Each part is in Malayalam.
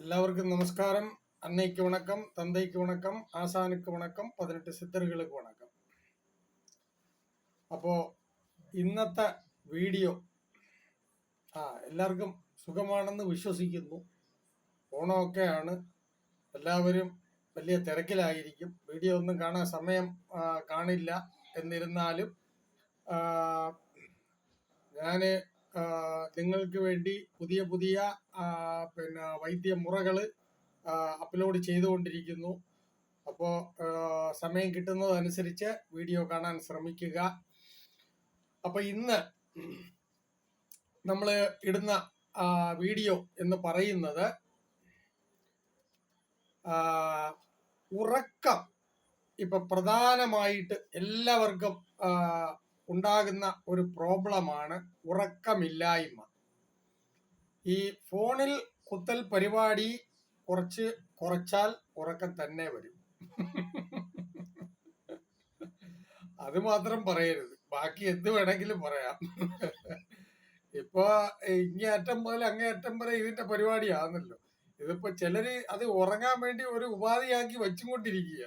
എല്ലാവർക്കും നമസ്കാരം. അന്നയ്ക്ക് വണക്കം തന്തയ്ക്ക് വണക്കം ஆசானுக்கு വണക്കം പതിനെട്ട് സിദ്ധറുകൾക്ക് വണക്കം. അപ്പോ ഇന്നത്തെ വീഡിയോ ആ എല്ലാവർക്കും സുഖമാണെന്ന് വിശ്വസിക്കുന്നു. ഓണമൊക്കെയാണ്. എല്ലാവരും വലിയ തിരക്കിലായിരിക്കും. വീഡിയോ ഒന്നും കാണാൻ സമയം കാണില്ല എന്നിരുന്നാലും ഞാൻ നിങ്ങൾക്ക് വേണ്ടി പുതിയ പുതിയ പിന്നെ വൈദ്യമുറകൾ അപ്ലോഡ് ചെയ്തുകൊണ്ടിരിക്കുന്നു. അപ്പോൾ സമയം കിട്ടുന്നതനുസരിച്ച് വീഡിയോ കാണാൻ ശ്രമിക്കുക. അപ്പോൾ ഇന്ന് നമ്മൾ ഇടുന്ന വീഡിയോ എന്ന് പറയുന്നത് ഉറക്കം ഇപ്പൊ പ്രധാനമായിട്ട് എല്ലാവർക്കും ഉണ്ടാകുന്ന ഒരു പ്രോബ്ലമാണ് ഉറക്കമില്ലായ്മ. ഈ ഫോണിൽ കുത്തൽ പരിപാടി കുറച്ച് കുറച്ചാൽ ഉറക്കം തന്നെ വരും. അത് മാത്രം പറയരുത്. ബാക്കി എന്ത് വേണമെങ്കിലും പറയാം. ഇപ്പൊ ഇങ്ങേയറ്റം മുതൽ അങ്ങേയറ്റം വരെ ഇതിന്റെ പരിപാടിയാണല്ലോ. ഇതിപ്പോ ചിലര് അത് ഉറങ്ങാൻ വേണ്ടി ഒരു ഉപാധിയാക്കി വെച്ചുകൊണ്ടിരിക്കുക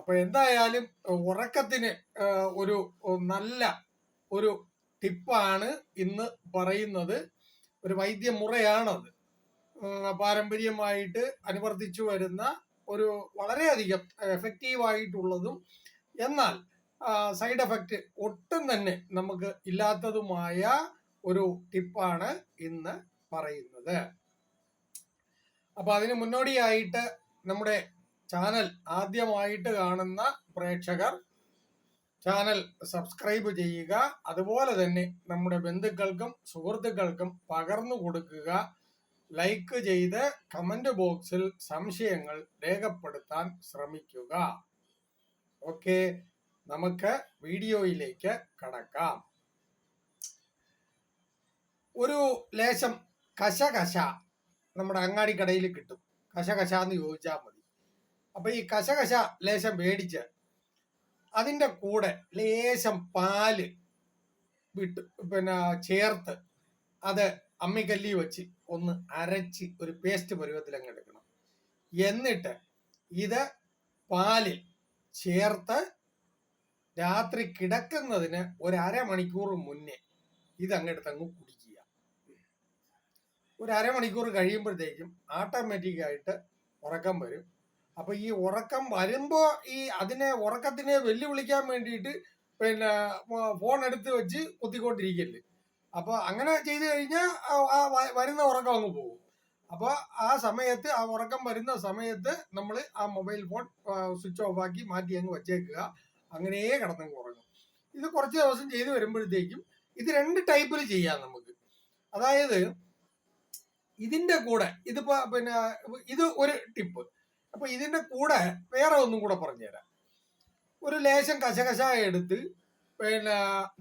അപ്പൊ എന്തായാലും ഉറക്കത്തിന് ഒരു നല്ല ഒരു ടിപ്പാണ് ഇന്ന് പറയുന്നത്. ഒരു വൈദ്യമുറയാണത് പാരമ്പര്യമായിട്ട് അനുവർത്തിച്ചു വരുന്ന ഒരു വളരെയധികം എഫക്റ്റീവ് ആയിട്ടുള്ളതും എന്നാൽ സൈഡ് എഫക്റ്റ് ഒട്ടും തന്നെ നമുക്ക് ഇല്ലാത്തതുമായ ഒരു ടിപ്പാണ് ഇന്ന് പറയുന്നത്. അപ്പൊ അതിന് മുന്നോടിയായിട്ട് നമ്മുടെ ചാനൽ ആദ്യമായിട്ട് കാണുന്ന പ്രേക്ഷകർ ചാനൽ സബ്സ്ക്രൈബ് ചെയ്യുക. അതുപോലെ തന്നെ നമ്മുടെ ബന്ധുക്കൾക്കും സുഹൃത്തുക്കൾക്കും പകർന്നു കൊടുക്കുക. ലൈക്ക് ചെയ്ത് കമന്റ് ബോക്സിൽ സംശയങ്ങൾ രേഖപ്പെടുത്താൻ ശ്രമിക്കുക. ഓക്കെ നമുക്ക് വീഡിയോയിലേക്ക് കടക്കാം. ഒരു ലേശം കശകശ നമ്മുടെ അങ്ങാടിക്കടയിൽ കിട്ടും. കശകശ എന്ന് ചോദിച്ചാൽ മതി. അപ്പൊ ഈ കശകശ ലേശം മേടിച്ച് അതിന്റെ കൂടെ ലേശം പാൽ വിട്ട് പിന്നെ ചേർത്ത് അത് അമ്മിക്കല്ലി വെച്ച് ഒന്ന് അരച്ച് ഒരു പേസ്റ്റ് പരുവത്തിൽ അങ്ങ് എടുക്കണം. എന്നിട്ട് ഇത് പാലിൽ ചേർത്ത് രാത്രി കിടക്കുന്നതിന് ഒരു അരമണിക്കൂർ മുന്നേ ഇത് അങ്ങെടുത്ത് അങ്ങ് കുടിക്കുക. ഒരു അരമണിക്കൂർ കഴിയുമ്പോഴത്തേക്കും ആട്ടോമാറ്റിക്കായിട്ട് ഉറക്കം വരും. അപ്പൊ ഈ ഉറക്കം വരുമ്പോ ഈ അതിനെ ഉറക്കത്തിനെ വെല്ലുവിളിക്കാൻ വേണ്ടിയിട്ട് പിന്നെ ഫോൺ എടുത്ത് വെച്ച് കുത്തിക്കൊണ്ടിരിക്കൽ. അപ്പൊ അങ്ങനെ ചെയ്തു കഴിഞ്ഞാൽ ആ വരുന്ന ഉറക്കം അങ്ങ് പോകും. അപ്പൊ ആ സമയത്ത് ആ ഉറക്കം വരുന്ന സമയത്ത് നമ്മൾ ആ മൊബൈൽ ഫോൺ സ്വിച്ച് ഓഫ് ആക്കി മാറ്റി അങ്ങ് വെച്ചേക്കുക. അങ്ങനെയേ കിടന്നങ്ങ് ഉറങ്ങും. ഇത് കുറച്ച് ദിവസം ചെയ്തു വരുമ്പോഴത്തേക്കും ഇത് രണ്ട് ടൈപ്പിൽ ചെയ്യാം നമുക്ക്. അതായത് ഇതിന്റെ കൂടെ ഇതിപ്പോ പിന്നെ ഇത് ഒരു ടിപ്പ്. അപ്പൊ ഇതിന്റെ കൂടെ വേറെ ഒന്നും കൂടെ പറഞ്ഞുതരാം. ഒരു ലേശം കശകശ എടുത്ത് പിന്നെ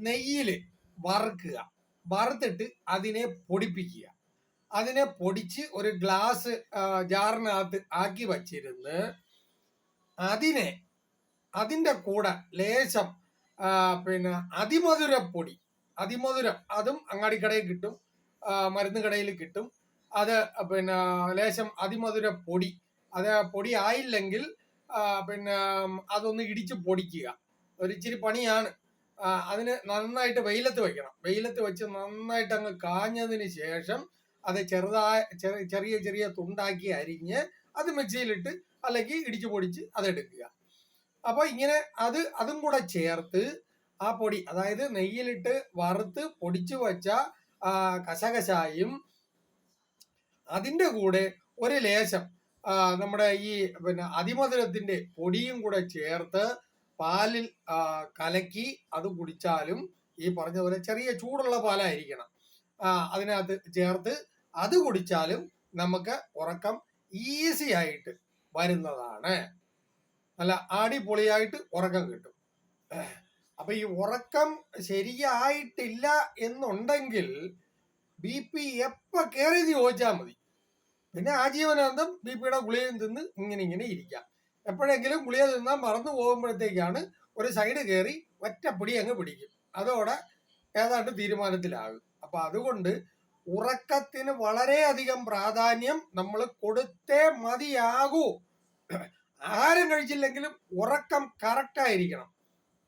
നെയ്യിൽ വറുക്കുക. വറുത്തിട്ട് അതിനെ പൊടിപ്പിക്കുക. അതിനെ പൊടിച്ച് ഒരു ഗ്ലാസ് ജാറിനകത്ത് ആക്കി വച്ചിരുന്ന് അതിനെ അതിന്റെ കൂടെ ലേശം പിന്നെ അതിമധുര പൊടി അതിമധുരം അതും അങ്ങാടിക്കടയിൽ കിട്ടും മരുന്ന് കടയിൽ കിട്ടും. അത് പിന്നെ ലേശം അതിമധുര പൊടി അത് പൊടി ആയില്ലെങ്കിൽ പിന്നെ അതൊന്ന് ഇടിച്ച് പൊടിക്കുക. ഒരിച്ചിരി പണിയാണ്. അതിന് നന്നായിട്ട് വെയിലത്ത് വെക്കണം. വെയിലത്ത് വെച്ച് നന്നായിട്ട് അങ്ങ് കാഞ്ഞതിന് ശേഷം അത് ചെറുതായ ചെറിയ ചെറിയ തുണ്ടാക്കി അരിഞ്ഞ് അത് മിക്സിയിലിട്ട് അല്ലെങ്കിൽ ഇടിച്ചു പൊടിച്ച് അതെടുക്കുക അപ്പോൾ ഇങ്ങനെ അത് അതും കൂടെ ചേർത്ത് ആ പൊടി അതായത് നെയ്യിലിട്ട് വറുത്ത് പൊടിച്ചു വെച്ച കശകശായും അതിന്റെ കൂടെ ഒരു ലേശം നമ്മുടെ ഈ പിന്നെ അതിമധുരത്തിന്റെ പൊടിയും കൂടെ ചേർത്ത് പാലിൽ കലക്കി അത് കുടിച്ചാലും ഈ പറഞ്ഞ പോലെ ചെറിയ ചൂടുള്ള പാലായിരിക്കണം. അതിനകത്ത് ചേർത്ത് അത് കുടിച്ചാലും നമുക്ക് ഉറക്കം ഈസി ആയിട്ട് വരുന്നതാണ്. നല്ല അടിപൊളിയായിട്ട് ഉറക്കം കിട്ടും. അപ്പൊ ഈ ഉറക്കം ശരിയായിട്ടില്ല എന്നുണ്ടെങ്കിൽ ബി പി എപ്പ കയറിയത് ചോദിച്ചാൽ മതി. പിന്നെ ആജീവനാന്തം ബി പിയുടെ ഗുളികയും തിന്ന് ഇങ്ങനെ ഇങ്ങനെ ഇരിക്കാം. എപ്പോഴെങ്കിലും ഗുളിക തിന്നാൻ മറന്നു പോകുമ്പോഴത്തേക്കാണ് ഒരു സൈഡ് കയറി ഒറ്റപ്പൊടി അങ്ങ് പിടിക്കും. അതോടെ ഏതാണ്ട് തീരുമാനത്തിലാകും. അപ്പൊ അതുകൊണ്ട് ഉറക്കത്തിന് വളരെയധികം പ്രാധാന്യം നമ്മൾ കൊടുത്തേ മതിയാകൂ. ആഹാരം കഴിച്ചില്ലെങ്കിലും ഉറക്കം കറക്റ്റായിരിക്കണം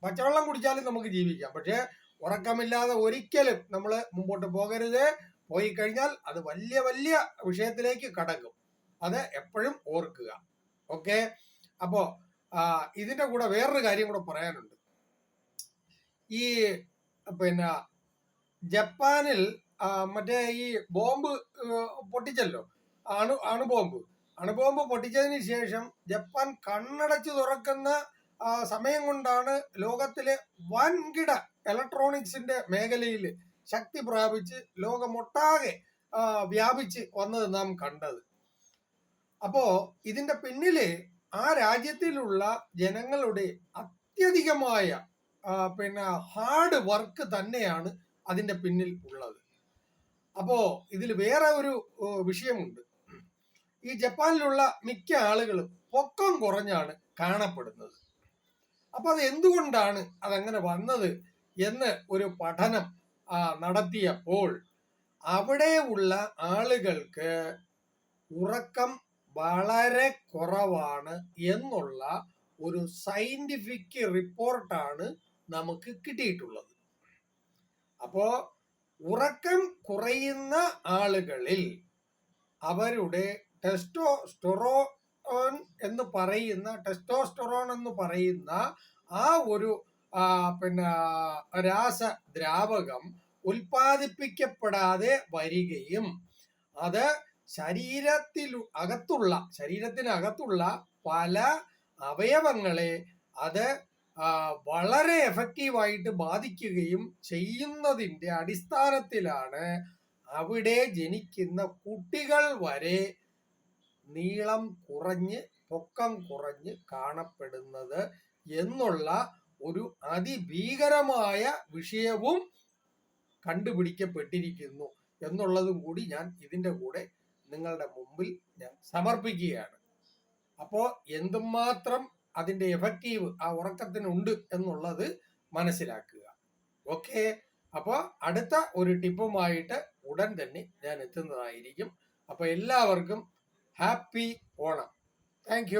പച്ചവെള്ളം കുടിച്ചാലും നമുക്ക് ജീവിക്കാം. പക്ഷേ ഉറക്കമില്ലാതെ ഒരിക്കലും നമ്മൾ മുമ്പോട്ട് പോകരുത്. പോയി കഴിഞ്ഞാൽ അത് വലിയ വലിയ വിഷയത്തിലേക്ക് കടക്കും. അത് എപ്പോഴും ഓർക്കുക. ഓക്കെ? അപ്പോ ഇതിന്റെ കൂടെ വേറൊരു കാര്യം കൂടെ പറയാനുണ്ട്. ഈ പിന്നെ ജപ്പാനിൽ മറ്റേ ഈ ബോംബ് പൊട്ടിച്ചല്ലോ? അണു അണുബോംബ്. അണുബോംബ് പൊട്ടിച്ചതിന് ശേഷം ജപ്പാൻ കണ്ണടച്ച് തുറക്കുന്ന സമയം കൊണ്ടാണ് ലോകത്തിലെ വൻകിട ഇലക്ട്രോണിക്സിന്റെ മേഖലയിൽ ശക്തി പ്രാപിച്ച് ലോകമൊട്ടാകെ വ്യാപിച്ച് വന്നത് നാം കണ്ടത്. അപ്പോ ഇതിന്റെ പിന്നിൽ ആ രാജ്യത്തിലുള്ള ജനങ്ങളുടെ അത്യധികമായ പിന്നെ ഹാർഡ് വർക്ക് തന്നെയാണ് അതിന്റെ പിന്നിൽ ഉള്ളത്. അപ്പോ ഇതിൽ വേറെ ഒരു വിഷയമുണ്ട്. ഈ ജപ്പാനിലുള്ള മിക്ക ആളുകളും പൊക്കം കുറഞ്ഞാണ് കാണപ്പെടുന്നത്. അപ്പൊ അത് എന്തുകൊണ്ടാണ് അതങ്ങനെ വന്നത് എന്ന് ഒരു പഠനം നടത്തിയപ്പോൾ അവിടെ ഉള്ള ആളുകൾക്ക് ഉറക്കം വളരെ കുറവാണ് എന്നുള്ള ഒരു സയന്റിഫിക് റിപ്പോർട്ടാണ് നമുക്ക് കിട്ടിയിട്ടുള്ളത്. അപ്പോ ഉറക്കം കുറയുന്ന ആളുകളിൽ അവരുടെ ടെസ്റ്റോസ്റ്റൊറോൺ എന്ന് പറയുന്ന ടെസ്റ്റോസ്റ്റൊറോൺ എന്ന് പറയുന്ന ആ ഒരു പിന്നെ രാസദ്രാവകം ഉൽപ്പാദിപ്പിക്കപ്പെടാതെ വരികയും അത് ശരീരത്തിൽ അകത്തുള്ള ശരീരത്തിനകത്തുള്ള പല അവയവങ്ങളെ അത് വളരെ എഫക്റ്റീവായിട്ട് ബാധിക്കുകയും ചെയ്യുന്നതിന്റെ അടിസ്ഥാനത്തിലാണ് അവിടെ ജനിക്കുന്ന കുട്ടികൾ വരെ നീളം കുറഞ്ഞ് പൊക്കം കുറഞ്ഞ് കാണപ്പെടുന്നത് എന്നുള്ള ഒരു അതിഭീകരമായ വിഷയവും കണ്ടുപിടിക്കപ്പെട്ടിരിക്കുന്നു എന്നുള്ളതും കൂടി ഞാൻ ഇതിന്റെ കൂടെ നിങ്ങളുടെ മുമ്പിൽ ഞാൻ സമർപ്പിക്കുകയാണ്. അപ്പോൾ എന്തുമാത്രം അതിന്റെ എഫക്റ്റീവ് ആ ഉറക്കത്തിനുണ്ട് എന്നുള്ളത് മനസ്സിലാക്കുക. ഓക്കെ അപ്പോൾ അടുത്ത ഒരു ടിപ്പുമായിട്ട് ഉടൻ തന്നെ ഞാൻ എത്തുന്നതായിരിക്കും. അപ്പോൾ എല്ലാവർക്കും ഹാപ്പി ഓണം. താങ്ക്